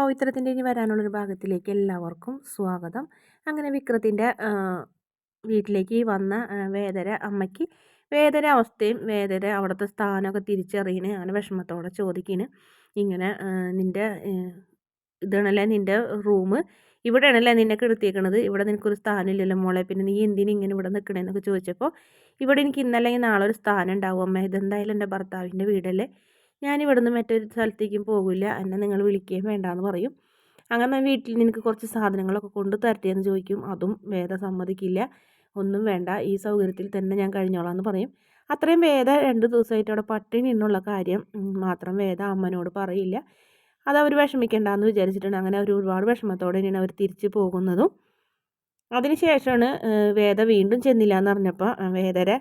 പവിത്രത്തിന്റെ ഇനി വരാനുള്ളൊരു ഭാഗത്തിലേക്ക് എല്ലാവർക്കും സ്വാഗതം. അങ്ങനെ വിക്രത്തിന്റെ വീട്ടിലേക്ക് വന്ന വേദര അമ്മയ്ക്ക് വേദര അവസ്ഥയും വേദര അവിടുത്തെ സ്ഥാനമൊക്കെ തിരിച്ചറിയണ് അങ്ങനെ വിഷമത്തോടെ ചോദിക്കണ്. ഇങ്ങനെ നിന്റെ ഇതാണല്ലേ നിന്റെ റൂം ഇവിടെയാണല്ലേ നിന്നെ കിടത്തിയേക്കണത്? ഇവിടെ നിനക്കൊരു സ്ഥാനമില്ലല്ലോ മോളെ. പിന്നെ നീ എന്തിനും ഇങ്ങനെ ഇവിടെ നിൽക്കണേന്നൊക്കെ ചോദിച്ചപ്പോൾ ഇവിടെ എനിക്ക് ഇന്നല്ലെങ്കിൽ നാളെ ഒരു സ്ഥാനം ഉണ്ടാവും അമ്മ. ഇതെന്തായാലും എന്റെ ഭർത്താവിന്റെ വീടല്ലേ? ഞാൻ ഇവിടുന്ന് മറ്റൊരു സ്ഥലത്തേക്കും പോകില്ല എന്നെ നിങ്ങൾ വിളിക്കുകയും വേണ്ടാന്ന് പറയും. അങ്ങനെ വീട്ടിൽ നിനക്ക് കുറച്ച് സാധനങ്ങളൊക്കെ കൊണ്ട് തരട്ടേന്ന് ചോദിക്കും. അതും വേദ സമ്മതിക്കില്ല. ഒന്നും വേണ്ട ഈ സൗകര്യത്തിൽ തന്നെ ഞാൻ കഴിഞ്ഞോളാം എന്ന് പറയും. അത്രയും വേദ രണ്ട് ദിവസമായിട്ട് അവിടെ പട്ടിണി എന്നുള്ള കാര്യം മാത്രം വേദ അമ്മനോട് പറയില്ല. അത് അവർ വിഷമിക്കേണ്ടെന്ന് വിചാരിച്ചിട്ടുണ്ട് അങ്ങനെ അവർ ഒരുപാട് വിഷമത്തോടെ തന്നെയാണ് അവർ തിരിച്ചു പോകുന്നതും. അതിനുശേഷമാണ് വേദ വീണ്ടും ചെന്നില്ല എന്ന് പറഞ്ഞപ്പോൾ വേദരെ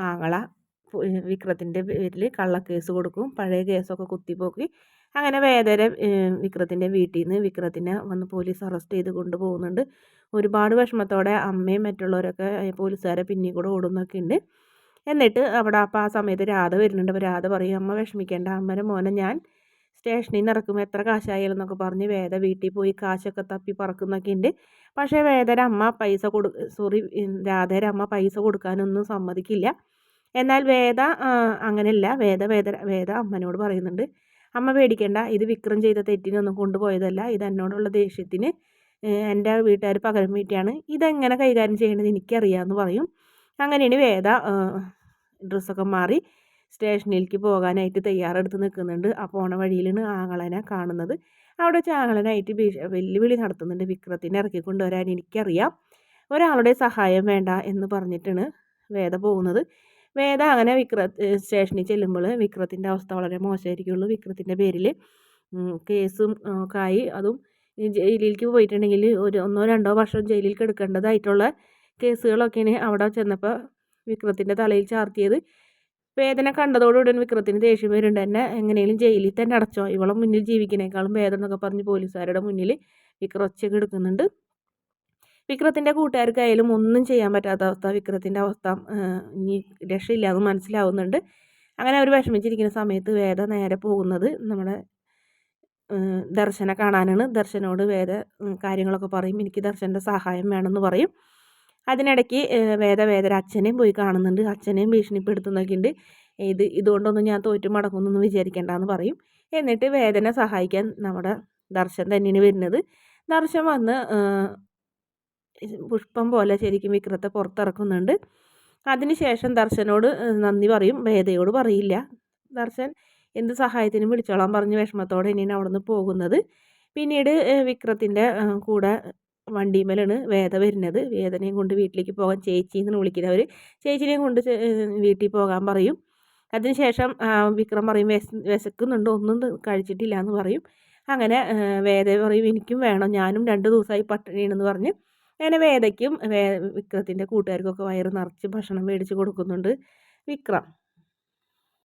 ആങ്ങള വിക്രത്തിന്റെ പേരിൽ കള്ളക്കേസ് കൊടുക്കും. പഴയ കേസൊക്കെ കുത്തിപ്പോക്കി. അങ്ങനെ വേദന വിക്രത്തിന്റെ വീട്ടിൽ നിന്ന് വിക്രത്തിനെ വന്ന് പോലീസ് അറസ്റ്റ് ചെയ്ത് കൊണ്ടുപോകുന്നുണ്ട് ഒരുപാട് വിഷമത്തോടെ അമ്മയും മറ്റുള്ളവരൊക്കെ പോലീസുകാരെ പിന്നിൽ കൂടെ ഓടുന്നൊക്കെ ഉണ്ട് എന്നിട്ട് അവിടെ അപ്പം ആ സമയത്ത് രാധ വരുന്നുണ്ട്. അപ്പോൾ രാധ പറയും അമ്മ വിഷമിക്കേണ്ട. അമ്മേന്റെ മോനെ ഞാൻ സ്റ്റേഷനിൽ നിന്ന് ഇറക്കും. എത്ര കാശായാലും എന്നൊക്കെ പറഞ്ഞ് വേദ വീട്ടിൽ പോയി കാശൊക്കെ തപ്പി പറക്കുന്നൊക്കെ ഉണ്ട് പക്ഷേ വേദരമ്മ അമ്മ പൈസ കൊടു സോറി രാധയുടെ അമ്മ പൈസ കൊടുക്കാനൊന്നും സമ്മതിക്കില്ല. എന്നാൽ വേദ അങ്ങനെയല്ല വേദ വേദ വേദ അമ്മനോട് പറയുന്നുണ്ട്. അമ്മ പേടിക്കേണ്ട. ഇത് വിക്രം ചെയ്ത തെറ്റിനൊന്നും കൊണ്ടുപോയതല്ല. ഇത് എന്നോടുള്ള ദേഷ്യത്തിന് എന്റെ വീട്ടുകാർ പകരം വീട്ടിയാണ്. ഇതെങ്ങനെ കൈകാര്യം ചെയ്യണമെന്ന് എനിക്കറിയാമെന്ന് പറയും. അങ്ങനെയാണ് വേദ ഡ്രസ്സൊക്കെ മാറി സ്റ്റേഷനിലേക്ക് പോകാനായിട്ട് തയ്യാറെടുത്ത് നിൽക്കുന്നുണ്ട്. ആ പോണ വഴിയിലാണ് ആങ്ങളനെ കാണുന്നത്. അവിടെ വെച്ച് ആങ്ങളനായിട്ട് വെല്ലുവിളി നടത്തുന്നുണ്ട്. വിക്രത്തിനെ ഇറക്കി കൊണ്ടുവരാൻ എനിക്കറിയാം. ഒരാളുടെ സഹായം വേണ്ട എന്ന് പറഞ്ഞിട്ടാണ് വേദ പോകുന്നത്. വേദ അങ്ങനെ വിക്ര സ്റ്റേഷനിൽ ചെല്ലുമ്പോൾ വിക്രത്തിന്റെ അവസ്ഥ വളരെ മോശമായിരിക്കുള്ളൂ. വിക്രത്തിന്റെ പേരിൽ കേസും ആയി അതും ജയിലിലേക്ക് പോയിട്ടുണ്ടെങ്കിൽ ഒരു ഒന്നോ രണ്ടോ വർഷം ജയിലിൽ കിടക്കേണ്ടതായിട്ടുള്ള കേസുകളൊക്കെയാണ് അവിടെ ചെന്നപ്പോൾ വിക്രത്തിന്റെ തലയിൽ ചാർത്തിയത്. വേദന കണ്ടതോടുകൂടി വിക്രത്തിന് ദേഷ്യം വരുന്നുണ്ട്. എന്നെ എങ്ങനെയും ജയിലിൽ തന്നെ അടച്ചോ. ഇവളെ മുന്നിൽ ജീവിക്കുന്നേക്കാളും വേദന എന്നൊക്കെ പറഞ്ഞ് പോലീസുകാരുടെ മുന്നിൽ വിക്രം എടുക്കുന്നുണ്ട്. വിക്രത്തിന്റെ കൂട്ടുകാർക്കായാലും ഒന്നും ചെയ്യാൻ പറ്റാത്ത അവസ്ഥ വിക്രത്തിന്റെ അവസ്ഥ ഇനി രക്ഷയില്ല എന്ന് മനസ്സിലാവുന്നുണ്ട്. അങ്ങനെ അവർ വിഷമിച്ചിരിക്കുന്ന സമയത്ത് വേദ നേരെ പോകുന്നത് നമ്മുടെ ദർശന കാണാനാണ്. ദർശനോട് വേദ കാര്യങ്ങളൊക്കെ പറയും. എനിക്ക് ദർശന്റെ സഹായം വേണമെന്ന് പറയും. അതിനിടയ്ക്ക് വേദ വേദര അച്ഛനെയും പോയി കാണുന്നുണ്ട്. അച്ഛനെയും ഭീഷണിപ്പെടുത്തുന്നൊക്കെ ഉണ്ട് ഇത് ഇതുകൊണ്ടൊന്നും ഞാൻ തോറ്റു മടക്കുന്നൊന്നും വിചാരിക്കേണ്ടെന്ന് പറയും. എന്നിട്ട് വേദനെ സഹായിക്കാൻ നമ്മുടെ ദർശൻ തന്നെയാണ് വരുന്നത്. ദർശൻ വന്ന് പുഷ്പം പോലെ ശരിക്കും വിക്രത്തെ പുറത്തിറക്കുന്നുണ്ട്. അതിനുശേഷം ദർശനോട് നന്ദി പറയും. വേദയോട് പറയില്ല. ദർശൻ എന്ത് സഹായത്തിനും വിളിച്ചോളാൻ പറഞ്ഞ് വിഷമത്തോടെ ഇനിയാണ് അവിടെ നിന്ന് പോകുന്നത്. പിന്നീട് വിക്രത്തിന്റെ കൂടെ വണ്ടിമേലാണ് വേദ വരുന്നത്. വേദനയും കൊണ്ട് വീട്ടിലേക്ക് പോകാൻ ചേച്ചി എന്ന് വിളിക്കുന്നത് അവർ ചേച്ചിനെയും കൊണ്ട് വീട്ടിൽ പോകാൻ പറയും. അതിനുശേഷം വിക്രം പറയും വിശ വിശക്കുന്നുണ്ട്. ഒന്നും കഴിച്ചിട്ടില്ല എന്ന് പറയും. അങ്ങനെ വേദ പറയും എനിക്കും വേണം. ഞാനും രണ്ട് ദിവസമായി പട്ടിണിയാണെന്ന് പറഞ്ഞ് അങ്ങനെ വേദയ്ക്കും വേ വിക്രത്തിന്റെ കൂട്ടുകാർക്കൊക്കെ വയറ് നിറച്ച് ഭക്ഷണം മേടിച്ച് കൊടുക്കുന്നുണ്ട് വിക്രം.